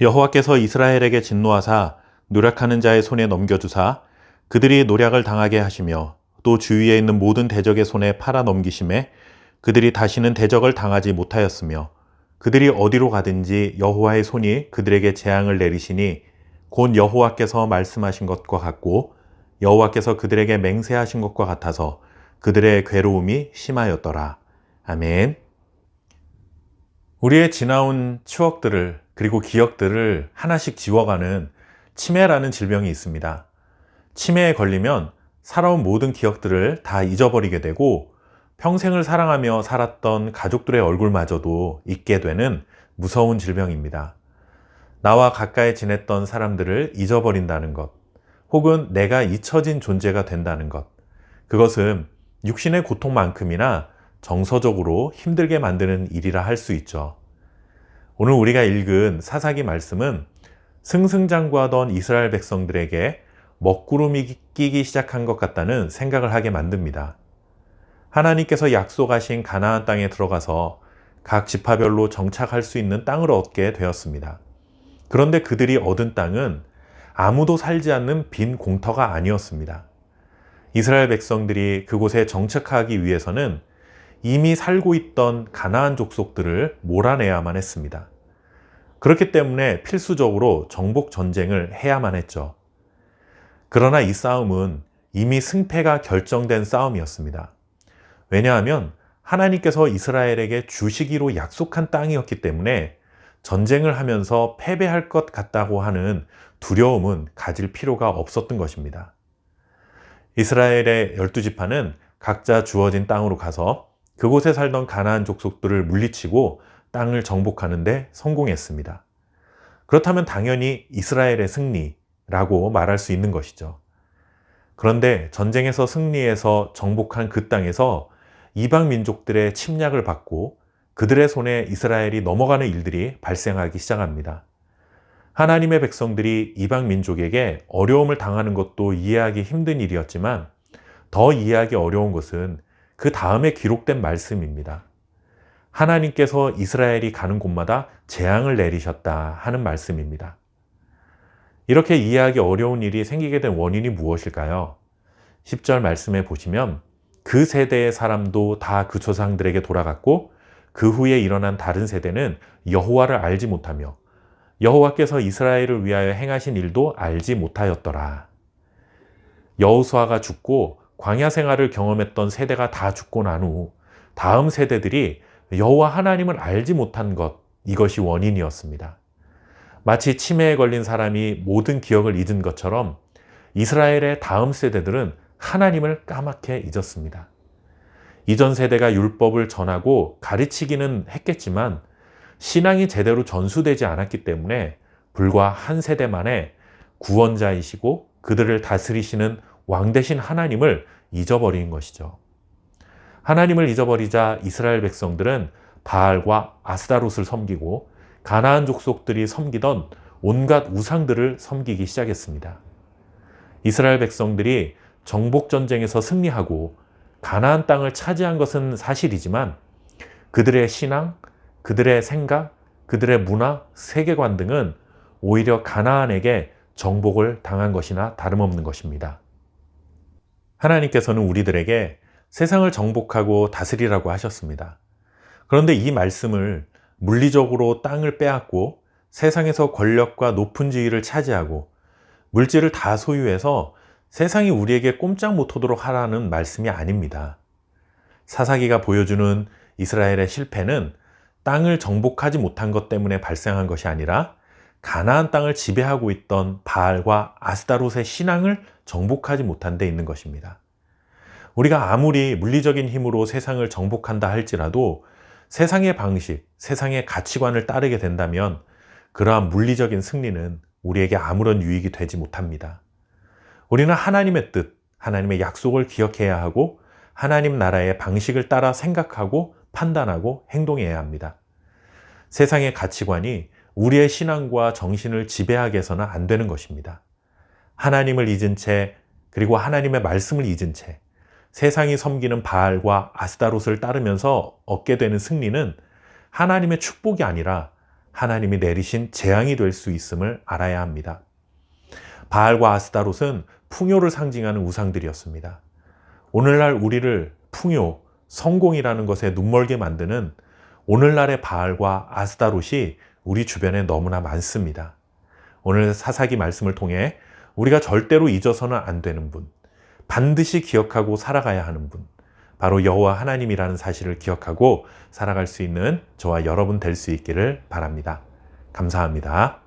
여호와께서 이스라엘에게 진노하사 노력하는 자의 손에 넘겨주사 그들이 노략을 당하게 하시며 또 주위에 있는 모든 대적의 손에 팔아 넘기심에 그들이 다시는 대적을 당하지 못하였으며 그들이 어디로 가든지 여호와의 손이 그들에게 재앙을 내리시니 곧 여호와께서 말씀하신 것과 같고 여호와께서 그들에게 맹세하신 것과 같아서 그들의 괴로움이 심하였더라. 아멘. 우리의 지나온 추억들을 그리고 기억들을 하나씩 지워가는 치매라는 질병이 있습니다. 치매에 걸리면 살아온 모든 기억들을 다 잊어버리게 되고 평생을 사랑하며 살았던 가족들의 얼굴마저도 잊게 되는 무서운 질병입니다. 나와 가까이 지냈던 사람들을 잊어버린다는 것, 혹은 내가 잊혀진 존재가 된다는 것. 그것은 육신의 고통만큼이나 정서적으로 힘들게 만드는 일이라 할 수 있죠. 오늘 우리가 읽은 사사기 말씀은 승승장구하던 이스라엘 백성들에게 먹구름이 끼기 시작한 것 같다는 생각을 하게 만듭니다. 하나님께서 약속하신 가나안 땅에 들어가서 각 지파별로 정착할 수 있는 땅을 얻게 되었습니다. 그런데 그들이 얻은 땅은 아무도 살지 않는 빈 공터가 아니었습니다. 이스라엘 백성들이 그곳에 정착하기 위해서는 이미 살고 있던 가나안 족속들을 몰아내야만 했습니다. 그렇기 때문에 필수적으로 정복 전쟁을 해야만 했죠. 그러나 이 싸움은 이미 승패가 결정된 싸움이었습니다. 왜냐하면 하나님께서 이스라엘에게 주시기로 약속한 땅이었기 때문에 전쟁을 하면서 패배할 것 같다고 하는 두려움은 가질 필요가 없었던 것입니다. 이스라엘의 열두 지파는 각자 주어진 땅으로 가서 그곳에 살던 가나안 족속들을 물리치고 땅을 정복하는데 성공했습니다. 그렇다면 당연히 이스라엘의 승리라고 말할 수 있는 것이죠. 그런데 전쟁에서 승리해서 정복한 그 땅에서 이방 민족들의 침략을 받고 그들의 손에 이스라엘이 넘어가는 일들이 발생하기 시작합니다. 하나님의 백성들이 이방 민족에게 어려움을 당하는 것도 이해하기 힘든 일이었지만 더 이해하기 어려운 것은 그 다음에 기록된 말씀입니다. 하나님께서 이스라엘이 가는 곳마다 재앙을 내리셨다 하는 말씀입니다. 이렇게 이해하기 어려운 일이 생기게 된 원인이 무엇일까요? 10절 말씀에 보시면 그 세대의 사람도 다 그 조상들에게 돌아갔고 그 후에 일어난 다른 세대는 여호와를 알지 못하며 여호와께서 이스라엘을 위하여 행하신 일도 알지 못하였더라. 여호수아가 죽고 광야 생활을 경험했던 세대가 다 죽고 난 후 다음 세대들이 여호와 하나님을 알지 못한 것 이것이 원인이었습니다. 마치 치매에 걸린 사람이 모든 기억을 잊은 것처럼 이스라엘의 다음 세대들은 하나님을 까맣게 잊었습니다. 이전 세대가 율법을 전하고 가르치기는 했겠지만 신앙이 제대로 전수되지 않았기 때문에 불과 한 세대 만에 구원자이시고 그들을 다스리시는 왕 대신 하나님을 잊어버린 것이죠. 하나님을 잊어버리자 이스라엘 백성들은 바알과 아스다롯을 섬기고 가나안 족속들이 섬기던 온갖 우상들을 섬기기 시작했습니다. 이스라엘 백성들이 정복 전쟁에서 승리하고 가나안 땅을 차지한 것은 사실이지만 그들의 신앙, 그들의 생각, 그들의 문화, 세계관 등은 오히려 가나안에게 정복을 당한 것이나 다름없는 것입니다. 하나님께서는 우리들에게 세상을 정복하고 다스리라고 하셨습니다. 그런데 이 말씀을 물리적으로 땅을 빼앗고 세상에서 권력과 높은 지위를 차지하고 물질을 다 소유해서 세상이 우리에게 꼼짝 못하도록 하라는 말씀이 아닙니다. 사사기가 보여주는 이스라엘의 실패는 땅을 정복하지 못한 것 때문에 발생한 것이 아니라 가나안 땅을 지배하고 있던 바알과 아스다롯의 신앙을 정복하지 못한 데 있는 것입니다. 우리가 아무리 물리적인 힘으로 세상을 정복한다 할지라도 세상의 방식, 세상의 가치관을 따르게 된다면 그러한 물리적인 승리는 우리에게 아무런 유익이 되지 못합니다. 우리는 하나님의 뜻, 하나님의 약속을 기억해야 하고 하나님 나라의 방식을 따라 생각하고 판단하고 행동해야 합니다. 세상의 가치관이 우리의 신앙과 정신을 지배하게 해서는 안 되는 것입니다. 하나님을 잊은 채 그리고 하나님의 말씀을 잊은 채 세상이 섬기는 바알과 아스다롯을 따르면서 얻게 되는 승리는 하나님의 축복이 아니라 하나님이 내리신 재앙이 될 수 있음을 알아야 합니다. 바알과 아스타롯은 풍요를 상징하는 우상들이었습니다. 오늘날 우리를 풍요, 성공이라는 것에 눈멀게 만드는 오늘날의 바알과 아스타롯이 우리 주변에 너무나 많습니다. 오늘 사사기 말씀을 통해 우리가 절대로 잊어서는 안 되는 분, 반드시 기억하고 살아가야 하는 분, 바로 여호와 하나님이라는 사실을 기억하고 살아갈 수 있는 저와 여러분 될 수 있기를 바랍니다. 감사합니다.